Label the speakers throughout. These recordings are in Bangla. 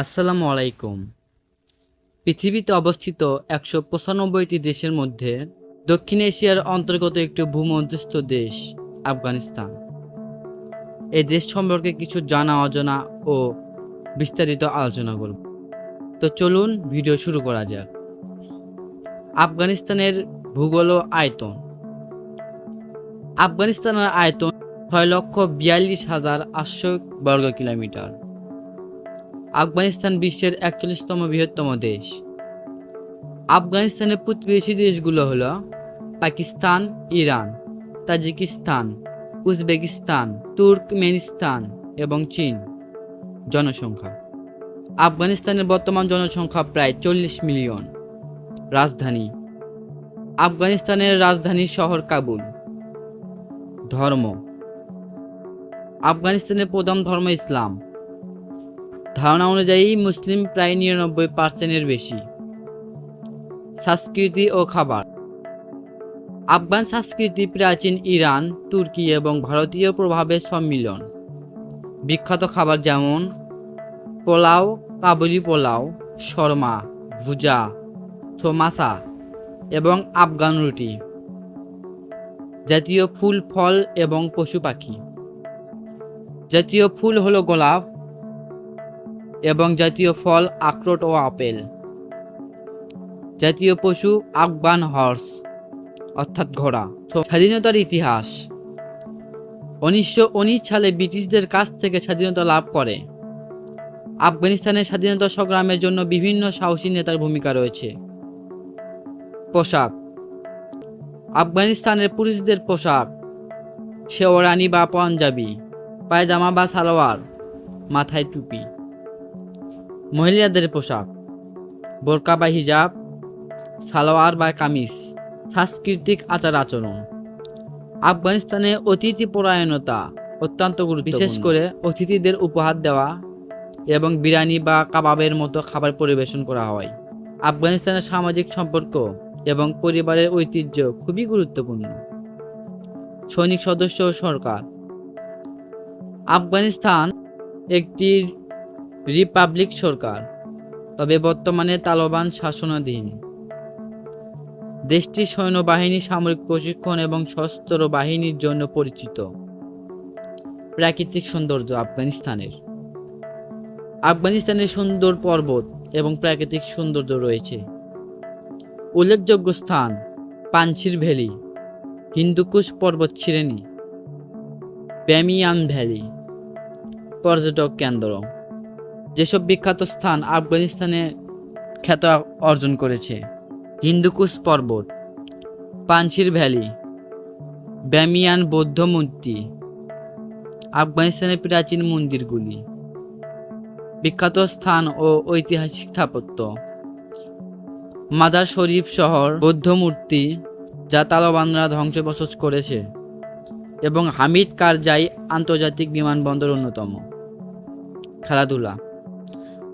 Speaker 1: আসসালামু আলাইকুম। পৃথিবীতে অবস্থিত একশো পঁচানব্বইটি দেশের মধ্যে দক্ষিণ এশিয়ার অন্তর্গত একটি ভূমধ্যস্থ দেশ আফগানিস্তান। এই দেশ সম্পর্কে কিছু জানা, অজানা ও বিস্তারিত আলোচনা করব। তো চলুন ভিডিও শুরু করা যাক। আফগানিস্তানের ভূগোল ও আয়তন। আফগানিস্তানের আয়তন ছয় লক্ষ বিয়াল্লিশ হাজার আটশো বর্গ কিলোমিটার। আফগানিস্তান বিশ্বের একচল্লিশতম বৃহত্তম দেশ। আফগানিস্তানের প্রতিবেশী দেশগুলো হলো Pakistan, Iran, Tajikistan, Uzbekistan, Turkmenistan এবং চীন। জনসংখ্যা। আফগানিস্তানের বর্তমান জনসংখ্যা প্রায় চল্লিশ মিলিয়ন। রাজধানী। আফগানিস্তানের রাজধানী শহর কাবুল। ধর্ম। আফগানিস্তানের প্রধান ধর্ম ইসলাম। ধারণা অনুযায়ী মুসলিম প্রায় নিরানব্বই পার্সেন্টের বেশি। সংস্কৃতি ও খাবার। আফগান সংস্কৃতি প্রাচীন ইরান, তুর্কি এবং ভারতীয় প্রভাবে সম্মিলন। বিখ্যাত খাবার যেমন পোলাও, কাবুলি পোলাও, শর্মা, ভুজা ছোমাসা এবং আফগান রুটি। জাতীয় ফুল, ফল এবং পশু পাখি। জাতীয় ফুল হলো গোলাপ এবং জাতীয় ফল, আখরোট ও আপেল। জাতীয় পশু আফগান হর্স, অর্থাৎ ঘোড়া। স্বাধীনতার ইতিহাস। উনিশশো উনিশ সালে ব্রিটিশদের কাছ থেকে স্বাধীনতা লাভ করে। আফগানিস্তানের স্বাধীনতা সংগ্রামের জন্য বিভিন্ন সাহসী নেতার ভূমিকা রয়েছে। পোশাক। আফগানিস্তানের পুরুষদের পোশাক। শেওরানি বা পাঞ্জাবি, পায়জামা বা সালোয়ার, মাথায় টুপি। মহিলাদের পোশাক, বোরকা বা হিজাব, সালোয়ার বা কামিজ, সাংস্কৃতিক আচার আচরণ। আফগানিস্তানে অতিথি পরায়ণতা অত্যন্ত গুরুত্ব বিশেষ করে অতিথিদের উপহার দেওয়া এবং বিরিয়ানি বা কাবাবের মতো খাবার পরিবেশন করা হয়। আফগানিস্তানের সামাজিক সম্পর্ক এবং পরিবারের ঐতিহ্য খুবই গুরুত্বপূর্ণ। সৈনিক সদস্য ও সরকার। আফগানিস্তান একটি রিপাবলিক সরকার। তবে বর্তমানে তালেবান শাসনাধীন। দেশটির সৈন্যবাহিনী, সামরিক প্রশিক্ষণ এবং সশস্ত্র বাহিনীর জন্য পরিচিত। প্রাকৃতিক সৌন্দর্য আফগানিস্তানের। আফগানিস্তানের সুন্দর পর্বত এবং প্রাকৃতিক সৌন্দর্য রয়েছে। উল্লেখযোগ্য স্থান পাঞ্চির ভ্যালি, হিন্দুকুশ পর্বত শ্রেণি, ব্যামিয়ান ভ্যালি, পর্যটক কেন্দ্র। যেসব বিখ্যাত স্থান আফগানিস্তানে খ্যাত অর্জন করেছে। হিন্দুকুশ পর্বত পাঞ্চির ভ্যালি, ব্যামিয়ান বৌদ্ধ মূর্তি, আফগানিস্তানের প্রাচীন মন্দিরগুলি, বিখ্যাত স্থান ও ঐতিহাসিক স্থাপত্য, মাদার শরীফ শহর বৌদ্ধ মূর্তি যা তালেবানরা ধ্বংসবশেষ করেছে এবং হামিদ কারজাই আন্তর্জাতিক বিমানবন্দর অন্যতম। খেলাধুলা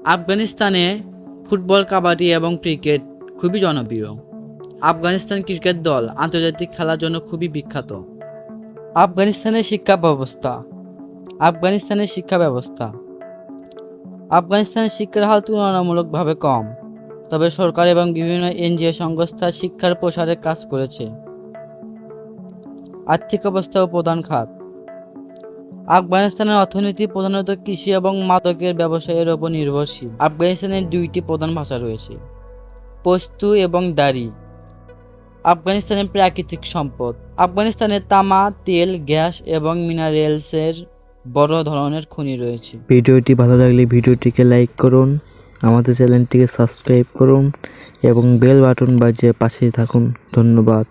Speaker 1: আফগানিস্তানে ফুটবল, কাবাডি এবং ক্রিকেট খুবই জনপ্রিয়। আফগানিস্তান ক্রিকেট দল আন্তর্জাতিক খেলার জন্য খুবই বিখ্যাত। আফগানিস্তানের শিক্ষা ব্যবস্থা। আফগানিস্তানের শিক্ষা ব্যবস্থা। আফগানিস্তানের শিক্ষার হাল তুলনামূলকভাবে কম, তবে সরকার এবং বিভিন্ন এনজিও সংস্থা শিক্ষার প্রসারে কাজ করেছে। আর্থিক অবস্থা ও প্রধান খাত। আফগানিস্তানের অর্থনীতি প্রধানত কৃষি এবং মাদকের ব্যবসায়ের উপর নির্ভরশীল। আফগানিস্তানের দুইটি প্রধান ভাষা রয়েছে, পস্তু এবং দারি আফগানিস্তানের প্রাকৃতিক সম্পদ। আফগানিস্তানের তামা, তেল, গ্যাস এবং মিনারেলসের বড় ধরনের খনি রয়েছে।
Speaker 2: ভিডিওটি ভালো লাগলে ভিডিওটিকে লাইক করুন, আমাদের চ্যানেলটিকে সাবস্ক্রাইব করুন এবং বেল বাটন বাজিয়ে পাশে থাকুন। ধন্যবাদ।